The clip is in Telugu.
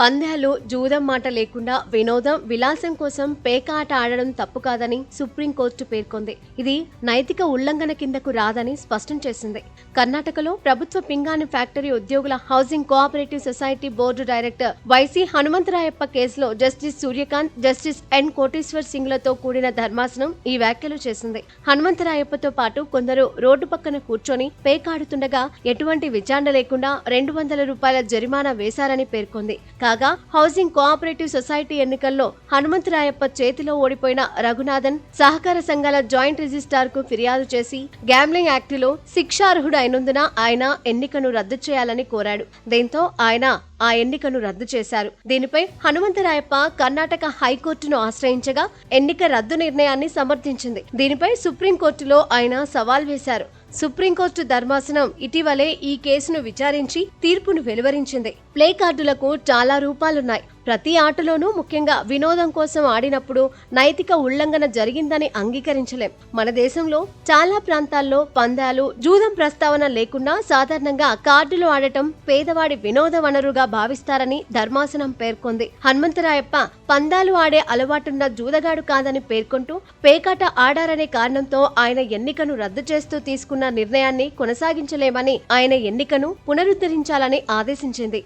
పందాలు జూదం మాట లేకుండా వినోదం విలాసం కోసం పేక ఆట ఆడడం తప్పు కాదని సుప్రీంకోర్టు పేర్కొంది. ఇది నైతిక ఉల్లంఘన కిందకు రాదని స్పష్టం చేసింది. కర్ణాటకలో ప్రభుత్వ పింగాణి ఫ్యాక్టరీ ఉద్యోగుల housing cooperative society board director YC Hanumantharayappa కేసులో justice Suryakant justice N Koteshwar సింగ్లతో కూడిన ధర్మాసనం ఈ వ్యాఖ్యలు చేసింది. హనుమంతరాయప్పతో పాటు కొందరు రోడ్డు పక్కన కూర్చొని పేకాడుతుండగా ఎటువంటి విచారణ లేకుండా రెండు వందల రూపాయల జరిమానా వేశారని పేర్కొంది. కాగా హౌసింగ్ కోఆపరేటివ్ సొసైటీ ఎన్నికల్లో హనుమంతరాయప్ప చేతిలో ఓడిపోయిన రఘునాథన్ సహకార సంఘాల జాయింట్ రిజిస్టార్కు ఫిర్యాదు చేసి గ్యాంబ్లింగ్ యాక్టులో శిక్షార్హుడు అయినందున ఆయన ఎన్నికను రద్దు చేయాలని కోరాడు. దీంతో ఆయన ఆ ఎన్నికను రద్దు చేశారు. దీనిపై హనుమంతరాయప్ప కర్ణాటక హైకోర్టును ఆశ్రయించగా ఎన్నిక రద్దు నిర్ణయాన్ని సమర్థించింది. దీనిపై సుప్రీంకోర్టులో ఆయన సవాల్ వేశారు. సుప్రీంకోర్టు ధర్మాసనం ఇటీవలే ఈ కేసును విచారించి తీర్పును వెలువరించింది. ప్లే కార్డులకు చాలా రూపాలున్నాయి. ప్రతి ఆటలోనూ ముఖ్యంగా వినోదం కోసం ఆడినప్పుడు నైతిక ఉల్లంఘన జరిగిందని అంగీకరించలేం. మన దేశంలో చాలా ప్రాంతాల్లో పందాలు జూదం ప్రస్తావన లేకుండా సాధారణంగా కార్డులు ఆడటం పేదవాడి వినోద వనరుగా భావిస్తారని ధర్మాసనం పేర్కొంది. హనుమంతరాయప్ప పందాలు ఆడే అలవాటున్న జూదగాడు కాదని పేర్కొంటూ పేకాట ఆడారనే కారణంతో ఆయన ఎన్నికను రద్దు చేస్తూ తీసుకున్న నిర్ణయాన్ని కొనసాగించలేమని ఆయన ఎన్నికను పునరుద్ధరించాలని ఆదేశించింది.